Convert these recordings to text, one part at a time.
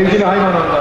Sevgili hayvanlar. Şimdi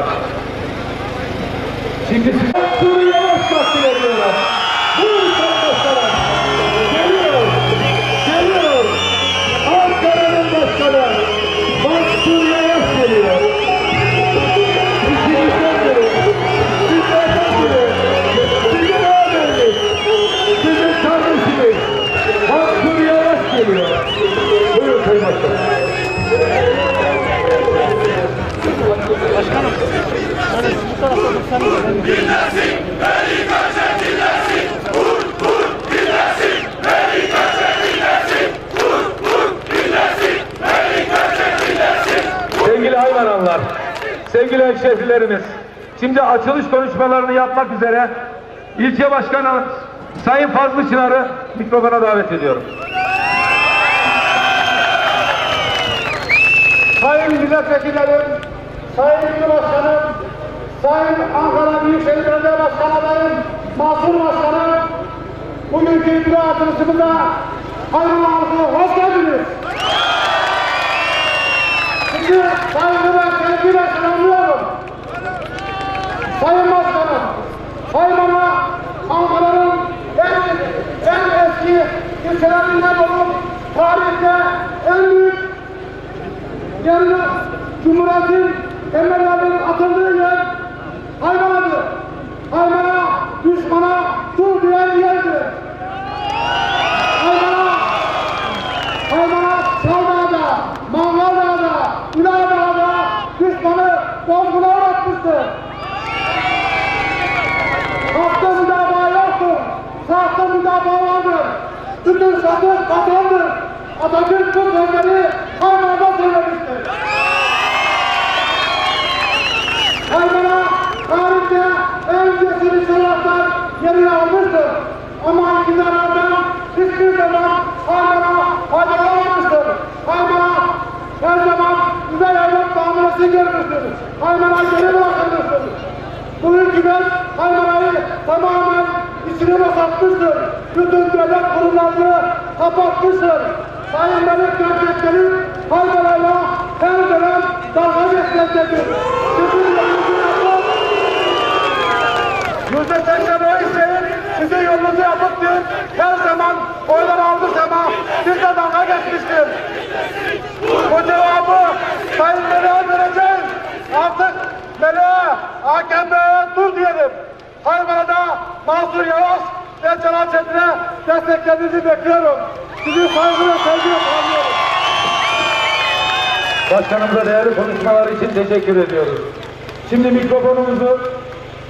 Sevgili hayvananlar, sevgili hemşehrilerimiz, şimdi açılış konuşmalarını yapmak üzere ilçe başkanı Sayın Fazlı Çınar'ı mikrofona davet ediyorum. Sayın milletvekillerim, Sayın İl Başkanım, Sayın Ankara Büyükşehir Belediye Başkanı adayım, Mansur Başkanım, bugünkü icra açılışımıza hayırlı halkı hoş geldiniz. Sizi saygı ve sevgiyle selamlıyorum. Sayın Başkanım, Haymana Ankara'nın en, en eski ilçelerinden olup tarihte en büyük yani Cumhuriyet'in emellerinin atıldığı yer Haymanadır. Haymana düşmana dur diyen yerdir. Haymana, Haymana Çaldağ'da, Mangal'da, İlağdağ'da düşmanı bozguna uğratmıştır. Hakta müdafaa yoktur. Sahte müdafaa vardır. Bütün satış patrondur. Atatürk bu sözleri Haymana'da söylemiştir. Haymana tarihte en cesur insanlardan yerini almıştır. Ama iktidarlardan hiçbir zaman Haymana faydalanmamıştır. Haymana her zaman güzel evlat muamelesi görmüştür. Haymana geri bırakılmıştır. Bu hükümet Haymana'yı tamamen içine boşaltmıştır. Bütün devlet kurumlarını kapatmıştır. Sayın Melik Gökçekleri Haymana'yla her dönem dalga geçmektedir. Yüzde seksen oy isteyin, size yolunuzu yapıp diyor, her zaman oylar aldık ama sizle dalga geçmiştir. Bu cevabı Sayın Melek'e vereceğiz. Artık Melek'e, AKP'ye dur diyelim. Hayvanada Mansur Yavaş ve Çetin'e desteklerinizi bekliyorum. Sizi saygı ve sevgiyle selamlıyorum. Başkanımıza değerli konuşmaları için teşekkür ediyoruz. Şimdi mikrofonumuzu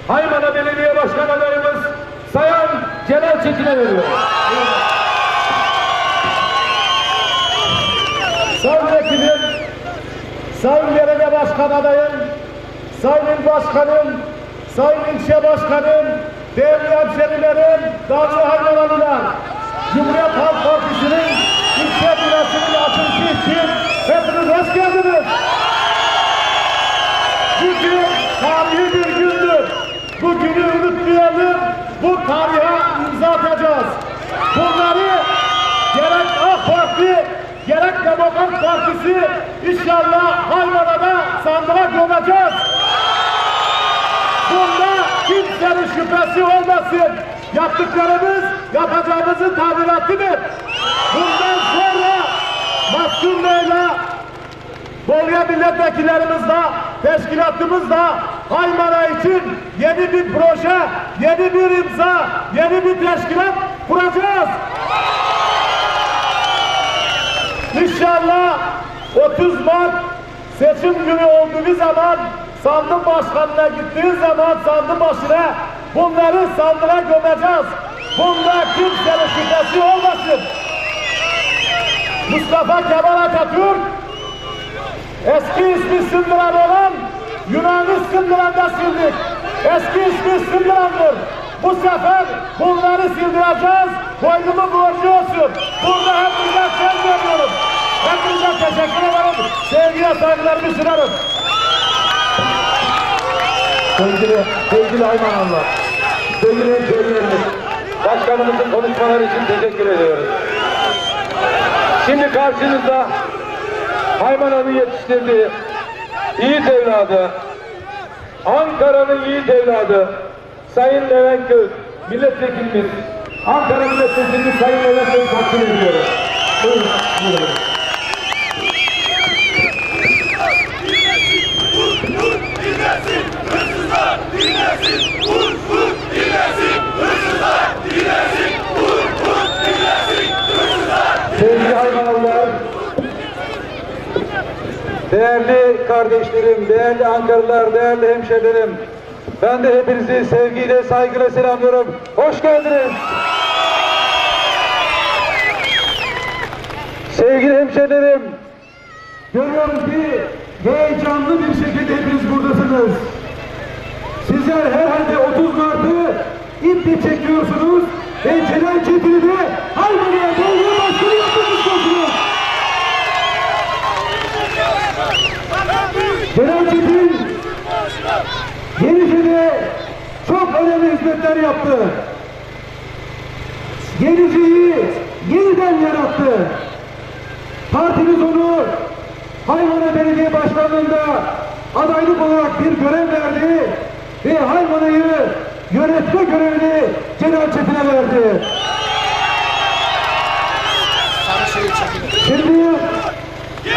Haymana Belediye Başkan adayımız Sayın Celal Çetin'e veriyoruz. Sayın Vekilim, Sayın Belediye Başkan adayım, Sayın İl Başkanım, Sayın İlçe Başkanım, değerli hemşerilerim, değerli hayvanlarılar, Cumhuriyet Halk Partisi'nin ilçe binasının açılışı için hepiniz hoş geldiniz. Bugün tarihi bir gündür. Bu günü unutmayalım, bu tarihe imza atacağız. Bunları gerek AK Parti, gerek Demokrat Partisi inşallah Haymana'da sandığa gömeceğiz. Bunda kimsenin şüphesi olmasın. Yaptıklarımız yapacağımızın tamilatıdır. Bundan sonra Mahsun Bey'le Bolu'ya milletvekillerimiz de, teşkilatımız da Haymana için yeni bir proje, yeni bir imza, yeni bir teşkilat kuracağız. İnşallah 30 Mart seçim günü olduğu zaman sandık başkanına gittiği zaman sandık başına bunları sandığa gömeceğiz. Bunda kimsenin şüphesi olmasın. Mustafa Kemal Atatürk Eski ismi Sındıran olan Yunanlı Sındıran'da sildik. Eski ismi Sındıran'dır. Bu sefer bunları sildireceğiz. Boynumu borcu olsun. Burada hepinize söz veriyorum. Hepinize teşekkür ederim. Sevgiye saygılarımı sunarım. Sevgili, sevgili hayvanlar, sevgili hemşehrilerimiz, başkanımızın konuşmaları için teşekkür ediyoruz. Şimdi karşınızda hayvananın yetiştirdiği yiğit evladı, Ankara'nın yiğit evladı, Sayın Levent Gök, milletvekilimiz, Ankara milletvekilimiz Sayın Levent Gök takdim ediyorum. Buyurun, buyurun. Sevgili hayvanlar, değerli kardeşlerim, değerli Ankaralılar, değerli hemşehrilerim, ben de hepinizi sevgiyle, saygıyla selamlıyorum. Hoş geldiniz. Sevgili hemşehrilerim, görüyorum ki heyecanlı bir şekilde hepiniz buradasınız. Sizler herhalde 30 Mart'ı iple çekiyorsunuz ve Celal Çetin'i de Hayvanı'ya belediye başkanı yapmak istiyorsunuz. Celal Çetin Yenice'de çok önemli hizmetler yaptı. Yenice'yi yeniden yarattı. Partimiz onu Hayvana Belediye Başkanlığı'nda adaylık olarak bir görev verdi ve Hayvana'yı yönetme görevini Celal Çetin'e verdi. Şimdi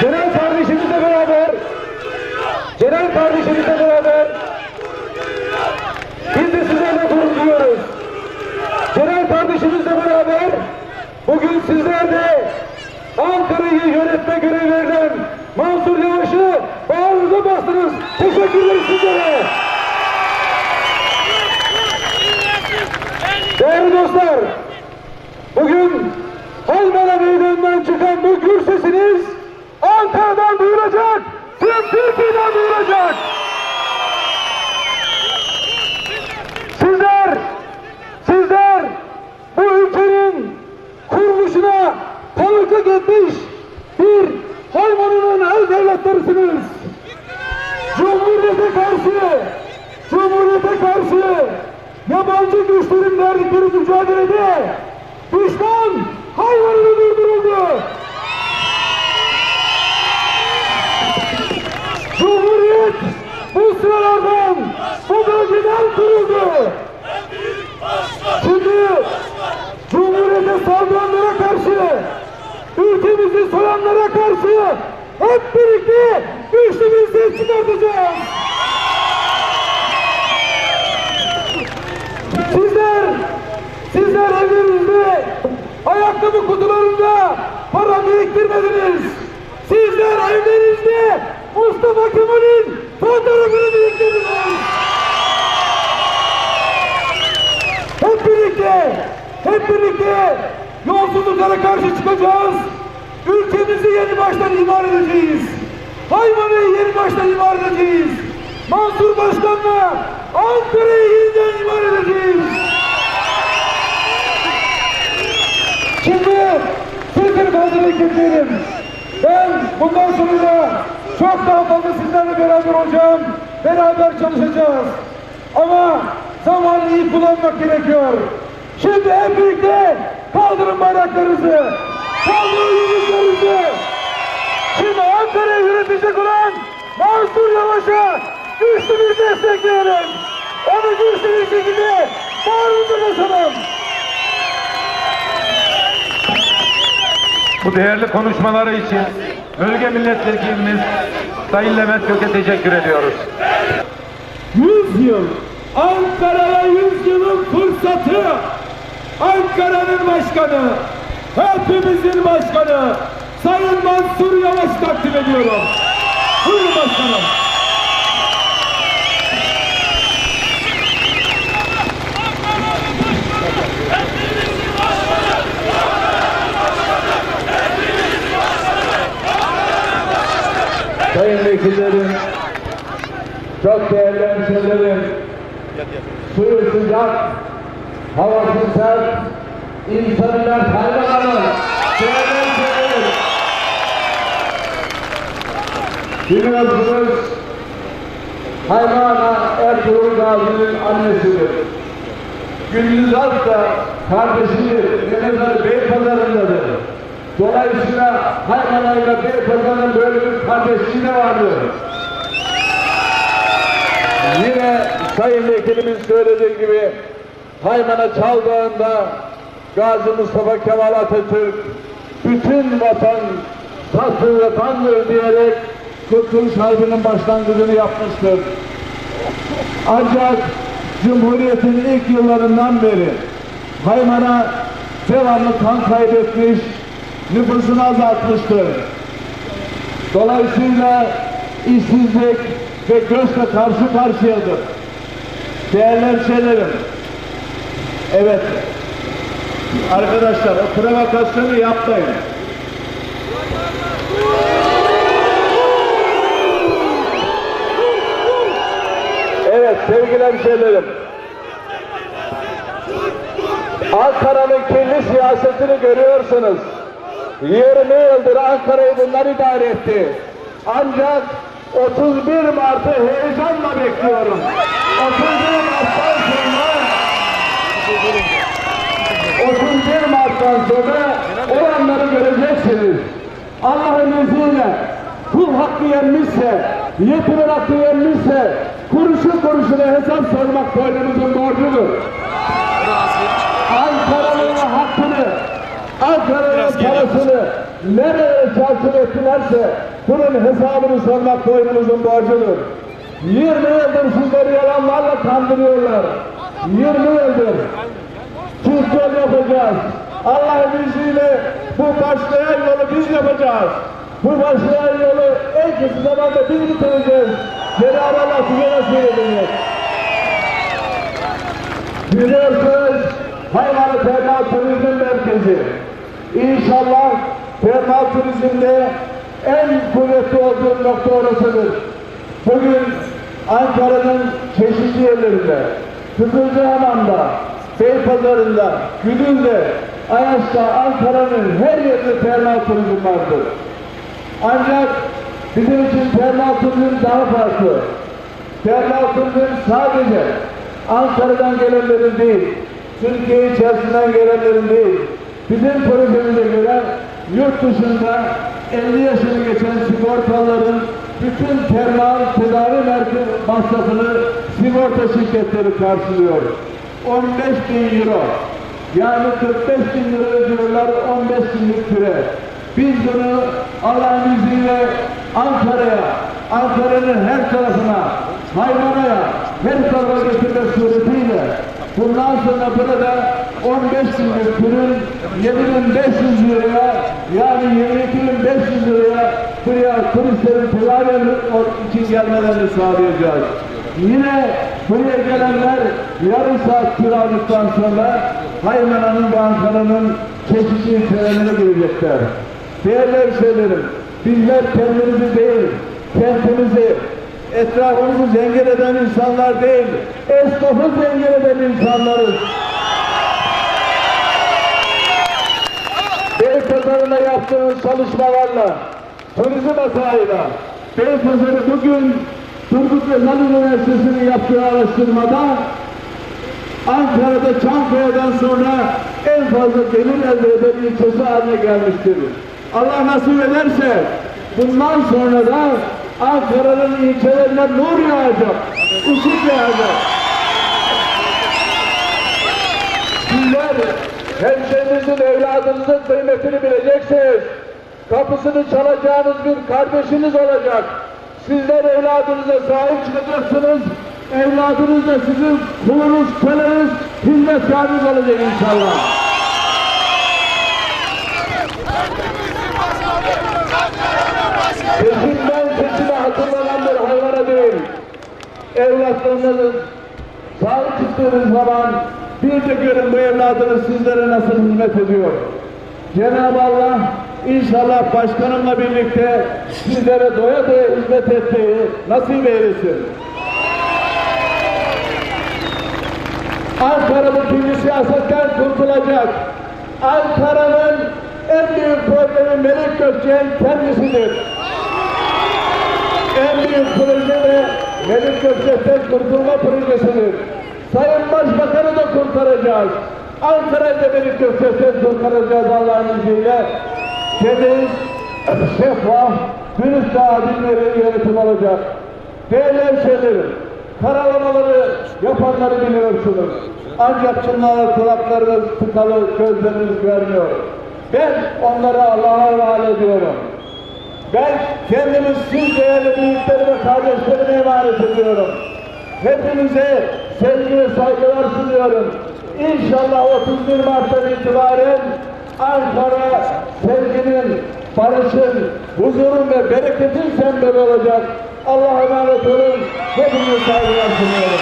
Celal kardeşimizle beraber Celal kardeşimizle beraber biz de sizlerle gurur duyuyoruz. Celal kardeşimizle beraber bugün sizler de Ankara'yı yönetme görevi verilen Mansur Yavaş'ı bağrınıza bastınız. Teşekkürler sizlere. Değerli dostlar, bugün Haymana Meydanı'ndan çıkan bu gür sesiniz Ankara'dan duyulacak, tüm Duyulacak. Sizler, sizler bu ülkenin kuruluşuna tanıklık etmiş bir hayvanının öz evlatlarısınız. Cumhuriyete karşı, Cumhuriyete karşı yabancı güçlerin verdikleri mücadelede düşman hayvanını durduruldu. Cumhuriyet bu sıralardan, bu bölgeden kuruldu. Şimdi Cumhuriyete saldıranlara karşı, ülkemizi soyanlara karşı hep birlikte güçlü bir ses çıkartacağız. Sizler, sizler evlerinizde, ayakkabı kutularında para biriktirmediniz. Sizler evlerinizde Mustafa Kemal'in fotoğrafını biriktirdiniz. Hep birlikte, hep birlikte yolsuzluklara karşı çıkacağız. Ülkemizi yeni baştan imar edeceğiz. Hayvanı yeni baştan imar edeceğiz. Mansur Başkan'la Ankara'yı yeniden imar edeceğiz. Şimdi sözleri fazla bekletmeyelim. Ben bundan sonra çok daha fazla sizlerle beraber olacağım. Beraber çalışacağız. Ama zamanı iyi kullanmak gerekiyor. Şimdi hep birlikte kaldırın bayraklarınızı. Kaldırın yıldızlarınızı. Şimdi Ankara'yı yönetecek olan Mansur Yavaş'a güçlü bir destek verelim. Onu güçlü bir şekilde bağrımıza basalım. Bu değerli konuşmaları için bölge milletvekilimiz Sayın Levent Kök'e teşekkür ediyoruz. 100 yıl Ankara'ya 100 yılın fırsatı Ankara'nın başkanı hepimizin başkanı Sayın Mansur Yavaş takdim ediyorum. Buyurun başkanım. Sayın vekillerim, çok değerli hemşehrilerim, suyu sıcak, havası sert, insanlar hayvanlar, değerli hemşehrilerim. Biliyorsunuz, Haymana Ertuğrul Gazi'nin annesidir. Gündüz Alp'ta kardeşidir, Mehmet Beypazarı'ndadır. Dolayısıyla Haymanayla Beypazarı'nın böyle bir kardeşliği de vardı. Yine Sayın Vekilimin söylediği gibi Haymana Çaldağı'nda Gazi Mustafa Kemal Atatürk bütün vatan satır vatandır diyerek Kurtuluş Harbi'nin başlangıcını yapmıştır. Ancak Cumhuriyet'in ilk yıllarından beri Haymana devamlı kan kaybetmiş, nüfusunu azaltmıştır. Dolayısıyla işsizlik ve göçle karşı karşıyadır. Değerli hemşehrilerim, evet arkadaşlar o provokasyonu yapmayın. Evet sevgili hemşehrilerim. Ankara'nın kirli siyasetini görüyorsunuz. 20 yıldır Ankara'yı bunlar idare etti. Ancak 31 Mart'ı heyecanla bekliyorum. 31 Mart'tan sonra 31 Mart'tan sonra olanları göreceksiniz. Allah'ın izniyle kul hakkı yenmişse, yetimin hakkı yenmişse kuruşu kuruşuna hesap sormak boynumuzun borcudur. Ankara'nın hakkını, Ankara'nın parasını nereye çarçur ettilerse bunun hesabını sormak boynumuzun borcudur. 20 yıldır sizleri yalanlarla kandırıyorlar. 20 yıldır. Çift yapacağız. Allah'ın izniyle bu başlayan yolu biz yapacağız. Bu başlayan yolu en kısa zamanda biz bitireceğiz. Cenab-ı Allah size nasip edecek. Biliyorsunuz Hayvanı Termal Turizm Merkezi. İnşallah termal turizmde en kuvvetli olduğu nokta orasıdır. Bugün Ankara'nın çeşitli yerlerinde, Kızılcahamam'da, Beypazarı'nda, Gülün'de, Ayaş'ta, Ankara'nın her yerinde termal turizm vardır. Ancak bizim için termal turizm daha farklı. Termal turizm sadece Ankara'dan gelenlerin değil, Türkiye içerisinden gelenlerin değil, bizim projemize göre yurt dışında 50 yaşını geçen sigortaların bütün termal tedavi merkez masrafını sigorta şirketleri karşılıyor. 15 bin euro. Yani 45 bin lira ödüyorlar 15 binlik süre. Biz bunu Allah'ın izniyle Ankara'ya, Ankara'nın her tarafına, Hayvana'ya, her tarafa götürmek suretiyle bundan sonra burada 15 binlik ürün 7500 liraya yani 22.500 liraya buraya turistlerin tedavi için gelmelerini sağlayacağız. Yine buraya gelenler yarım saat kiralıktan sonra Haymana'nın ve Ankara'nın çeşitli ilçelerine girecekler. Değerli hemşehrilerim, bizler kendimizi değil, kentimizi, etrafımızı zengin eden insanlar değil, esnafı zengin eden insanlarız. Beypazarı'na yaptığımız çalışmalarla, turizm hatayla, Beypazarı bugün Turgut Özal Üniversitesi'nin yaptığı araştırmada Ankara'da Çankaya'dan sonra en fazla gelir elde eden ilçesi haline gelmiştir. Allah nasip ederse bundan sonra da Ankara'nın ilçelerine nur yağacak, ışık yağacak. Sizler hemşehrinizin, evladınızın kıymetini bileceksiniz. Kapısını çalacağınız bir kardeşiniz olacak. Sizler evladınıza sahip çıkacaksınız. Evladınız da sizin kulunuz, köleniz, hizmetkarınız olacak inşallah. Seçimden seçime hatırlananlar hayvana değil. Evlatlarınızın sahip çıktığınız zaman bir de görün bu evladınız sizlere nasıl hizmet ediyor. Cenab-ı Allah inşallah başkanımla birlikte sizlere doya doya hizmet etmeyi nasip eylesin. Ankara bu kirli siyasetten kurtulacak. Ankara'nın en büyük problemi Melik Gökçen kendisidir. En büyük proje de Melik Gökçek'ten kurtulma projesidir. Sayın Başbakanı da kurtaracağız. Ankara'yı da Melik Gökçek'ten kurtaracağız Allah'ın izniyle. Temiz, şeffaf, dürüst adil yönetim olacak. Değerli hemşehrilerim, karalamaları yapanları biliyorsunuz. Ancak çınlalar kulaklarınız tıkalı, gözleriniz görmüyor. Ben onları Allah'a havale ediyorum. Ben kendimi siz değerli büyüklerime, kardeşlerime emanet ediyorum. Hepinize sevgi saygılar sunuyorum. İnşallah 31 Mart'tan itibaren Ankara sevginin, barışın, huzurun ve bereketin sembolü olacak. Allah'a emanet olun. Hepinize saygılar sunuyorum.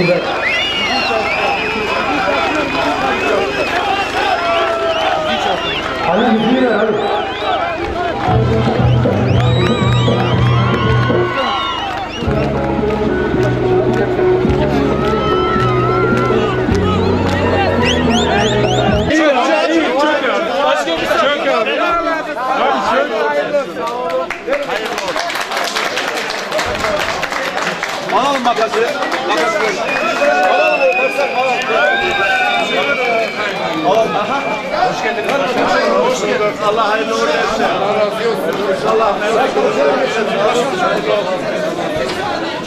Ali müziği ver Ali. Alalım makası. Makas böyle. Alalım makas alalım. Hoş geldiniz. Hoş geldiniz. Allah hayırlı uğurlu etsin. Allah razı olsun. İnşallah. Hayırlı uğurlu etsin. Hayırlı olsun.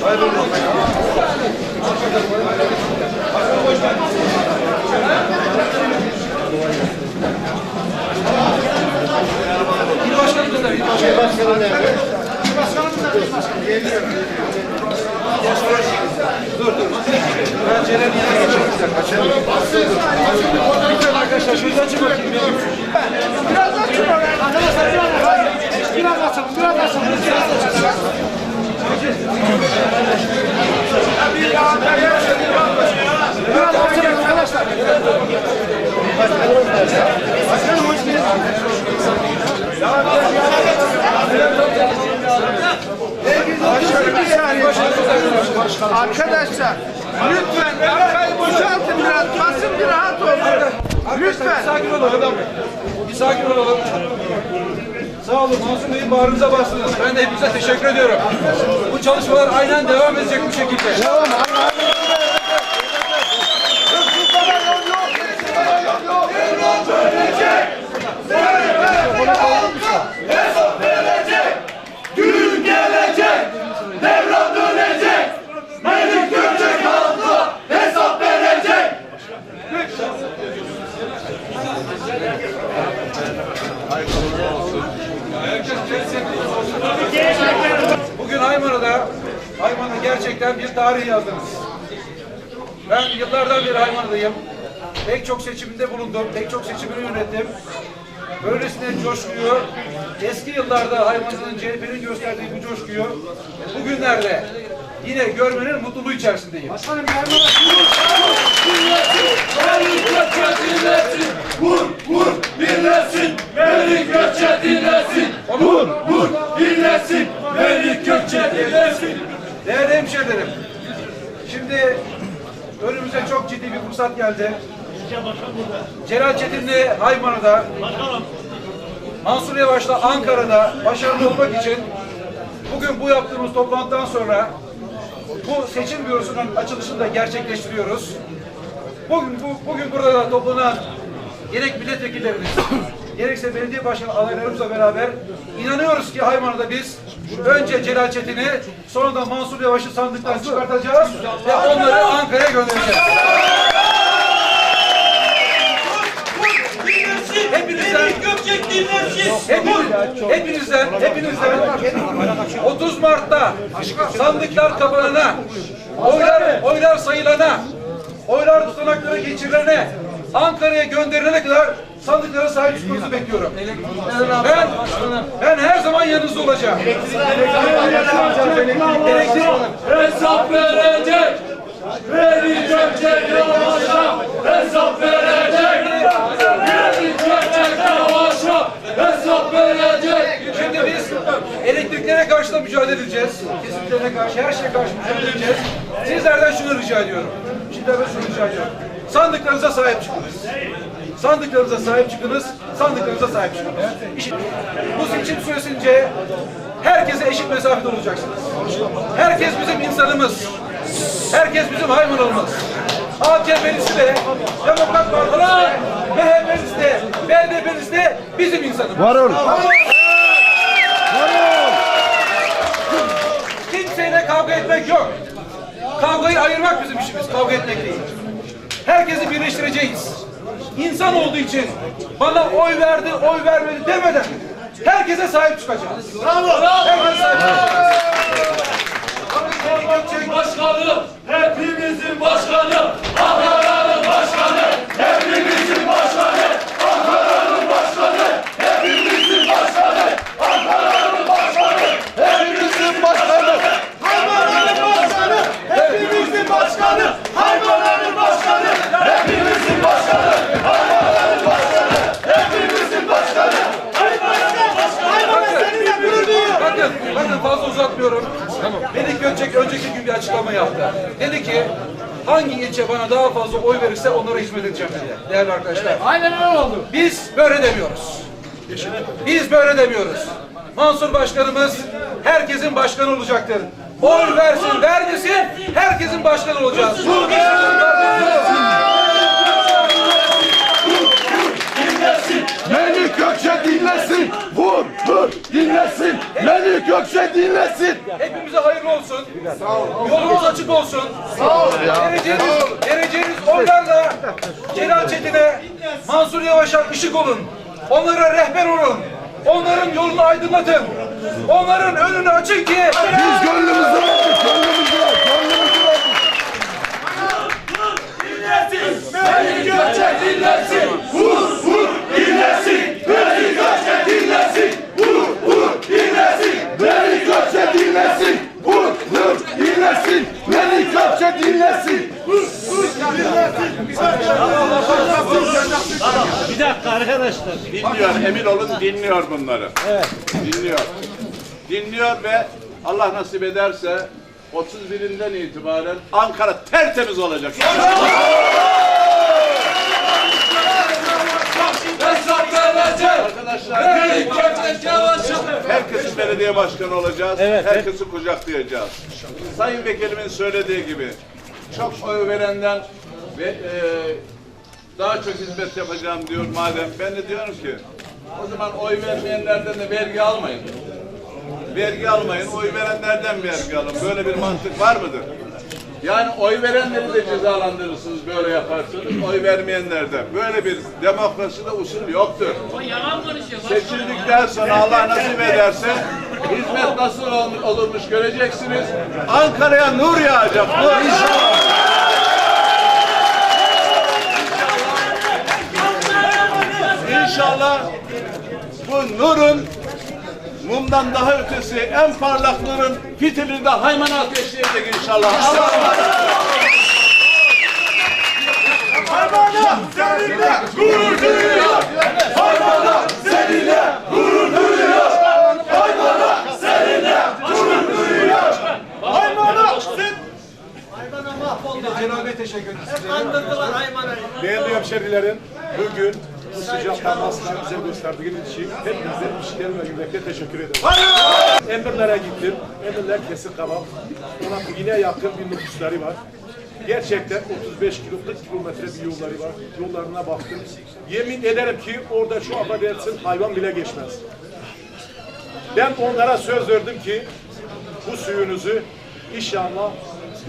Hayırlı olsun. İl başkanımız da. İl başkanı nerede? İl başkanımız da. İl başkanı. Geliyor. Dur dur. Ben Celal'i yana geçeceğim. Kaçalım. Arkadaşlar şöyle açın bakayım. Biraz açın. Arkadaşlar biraz Biraz açın. Biraz açın. Biraz açın. Biraz açın arkadaşlar. Başkanım hoş geldiniz. Bir saniye. Arkadaşlar lütfen arkayı boşaltın biraz basın bir rahat olsun. Lütfen. Sakin olalım. Bir sakin olalım. Sağ olun Mansur Bey'in bağrınıza bastınız. Ben de hepinize teşekkür ediyorum. Bu çalışmalar aynen devam edecek bu şekilde. Bugün Haymana'da, Hayman'a gerçekten bir tarih yazdınız. Ben yıllardan beri Haymana'dayım. Pek çok seçiminde bulundum, pek çok seçimini yönettim. Böylesine coşkuyu, eski yıllarda Haymana'nın CHP'nin gösterdiği bu coşkuyu bugünlerde yine görmenin mutluluğu içerisindeyim. Vur vur birleşsin Melik Gökçe dinlesin Vur vur birleşsin Melik Gökçe dinlesin Değerli hemşehrilerim, şimdi önümüze çok ciddi bir fırsat geldi. Celal Çetinli Haymana'da, Mansur Yavaş'la Ankara'da başarılı olmak için bugün bu yaptığımız toplantıdan sonra bu seçim bürosunun açılışını da gerçekleştiriyoruz. Bugün, bu, bugün burada toplanan gerek milletvekillerimiz, gerekse belediye başkanı adaylarımızla beraber inanıyoruz ki Haymana'da biz önce Celal Çetin'i sonra da Mansur Yavaş'ı sandıktan çıkartacağız ve onları Ankara'ya göndereceğiz. Hepinizden, hepiniz, hepinizden, hepinizden 30 Mart'ta sandıklar kapanana, oylar, oylar sayılana, oylar tutanaklara geçirilene, Ankara'ya gönderilene kadar sandıklara sahip çıkmanızı bekliyorum. Ben, ben her zaman yanınızda olacağım. Elektrik, Hesap verecek yavaşla Hesap verecek elektriklere karşı da mücadele edeceğiz. Kesintilerine karşı, her şeye karşı mücadele edeceğiz. Sizlerden şunu rica ediyorum. Şimdi ben şunu rica ediyorum. Sandıklarınıza sahip çıkınız. Sandıklarınıza sahip çıkınız. Sandıklarınıza sahip çıkınız. Bu seçim süresince herkese eşit mesafede olacaksınız. Herkes bizim insanımız. Herkes bizim hayvanımız. AKP'lisi de, Demokrat Partisi de, MHP'lisi de, BDP'lisi de bizim insanımız. Var ol. Kavga etmek yok. Kavgayı ayırmak bizim işimiz, kavga etmek değil. Herkesi birleştireceğiz. İnsan olduğu için bana oy verdi, oy vermedi demeden herkese sahip çıkacağız. Bravo. Herkese sahip çıkacağız. Başkanı, hepimizin başkanı, Ankara'nın başkanı, hepimizin başkanı, Ankara'nın başkanı, hepimizin başkanı, Ankara'nın başkanı, hepimizin başkanı, Hayvanların başkanı, hepimizin başkanı, hayvanların başkanı, hepimizin başkanı, hayvanların başkanı, hepimizin başkanı, hayvanların başkanı, hayvanlar seninle gurur duyuyor. Bakın, bakın fazla uzatmıyorum. Melik Gökçek önceki gün bir açıklama yaptı. Dedi ki hangi ilçe bana daha fazla oy verirse onlara hizmet edeceğim dedi. Değerli arkadaşlar. Aynen öyle oldu. Biz böyle demiyoruz. Biz böyle demiyoruz. Mansur Başkanımız herkesin başkanı olacaktır. Oy versin, vermesin, herkesin başkanı olacağız. Melik Gökçe dinlesin. Vur vur dinlesin. Melik Gökçe dinlesin. Hepimize hayırlı olsun. Yolunuz açık olsun. Sağ olun Vereceğiniz, vereceğiniz oylarla Celal Çetin'e, Mansur Yavaş'a ışık olun. Onlara rehber olun. Onların yolunu aydınlatın. Onların önünü açın ki Biz gönlümüzü verdik. Gönlümüzü verdik. Gönlümüzü verdik. Gökçe dinlesin. Vur vur dinlesin. Melik Gökçe dinlesin. Vur vur dinlesin. Melik Gökçe dinlesin. Vur vur dinlesin. Melik Gökçe dinlesin. Bir dakika arkadaşlar. Dinliyor, emin olun dinliyor bunları. Evet. Dinliyor. Dinliyor ve Allah nasip ederse 31'inden itibaren Ankara tertemiz olacak. Arkadaşlar herkesin belediye başkanı olacağız. Herkesi kucaklayacağız. Sayın Vekilimin söylediği gibi çok oy verenden ve e, daha çok hizmet yapacağım diyor madem. Ben de diyorum ki o zaman oy vermeyenlerden de vergi almayın. Vergi almayın, oy verenlerden vergi alın. Böyle bir mantık var mıdır? Yani oy verenleri de cezalandırırsınız böyle yaparsanız, oy vermeyenlerden. Böyle bir demokraside usul yoktur. Seçildikten sonra Allah nasip ederse hizmet nasıl ol- olurmuş göreceksiniz. Ankara'ya nur yağacak. Nur. İnşallah. İnşallah bu nurun mumdan daha ötesi en parlak nurun fitilini de haymana ateşleyecek inşallah. Allah Gurur duyuyor. Hayvanlar seninle gurur duyuyor. Hayvanlar seninle gurur duyuyor. Hayvanlar sen Celal Bey teşekkür ederim. Değerli hemşerilerim, bugün bu sıcak kalmasına bize gösterdiğiniz için hepinize işlerim ve yürekle teşekkür ederim. Emirlere gittim. Emirler kesik kabak. Ona yine yakın bir nüfusları var. Gerçekten 35 kilo, 40 kilometre bir yolları var. Yollarına baktım. Yemin ederim ki orada şu affedersin hayvan bile geçmez. Ben onlara söz verdim ki bu suyunuzu inşallah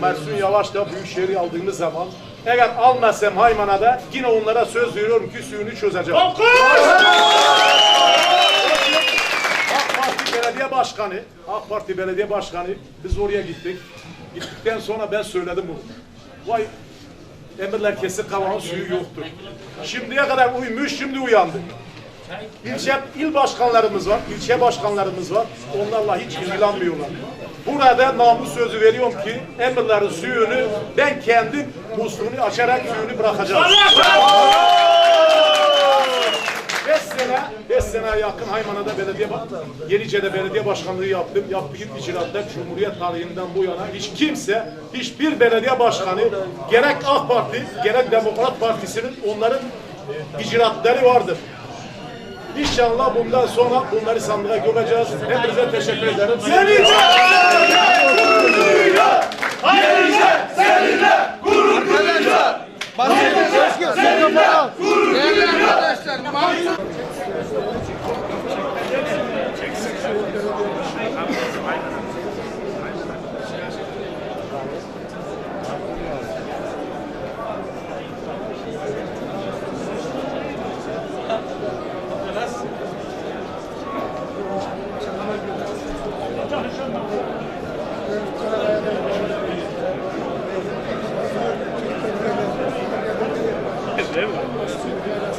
Mersun Yavaş'ta Büyükşehir'i aldığımız zaman eğer almazsam Hayman'a da yine onlara söz veriyorum ki suyunu çözeceğim. AK Parti Belediye Başkanı, AK Parti Belediye Başkanı biz oraya gittik. Gittikten sonra ben söyledim bunu. Vay emirler kesik kalan suyu yoktur. Şimdiye kadar uyumuş şimdi uyandı. İlçe, il başkanlarımız var, ilçe başkanlarımız var. Onlarla hiç ilgilenmiyorlar. Burada namus sözü veriyorum ki emirlerin suyunu ben kendim musluğunu açarak suyunu bırakacağım. Beş sene, beş sene yakın Haymana'da belediye, Yenice'de belediye başkanlığı yaptım. Yaptığım icraatlar Cumhuriyet tarihinden bu yana hiç kimse, hiçbir belediye başkanı gerek AK Parti, gerek Demokrat Partisi'nin onların icraatları vardır. İnşallah bundan sonra bunları sandığa gömeceğiz. Hepinize teşekkür ederim. Yenice seninle gurur duyuyor. Lembra?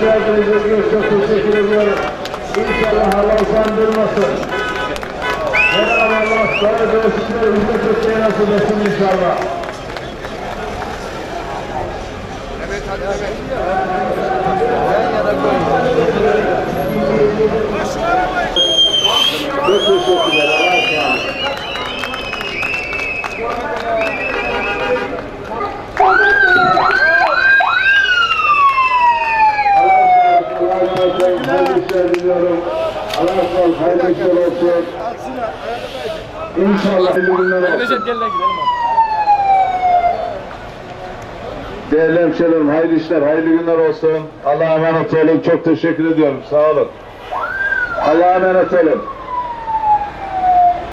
Gösterdiğiniz çok teşekkür ediyorum. İnşallah Allah utandırmasın. Cenab-ı Allah böyle göğsüne hizmet etmeye nasip etsin inşallah. Çok teşekkürler. Allah'a emanet. Allah'a işler diliyorum. Allah'a emanet Hayırlı işler olsun. İnşallah hayırlı günler olsun. Değerli hemşehrilerim, hayırlı işler, hayırlı günler olsun. Allah'a emanet olun. Çok teşekkür ediyorum. Sağ olun. Allah'a emanet olun.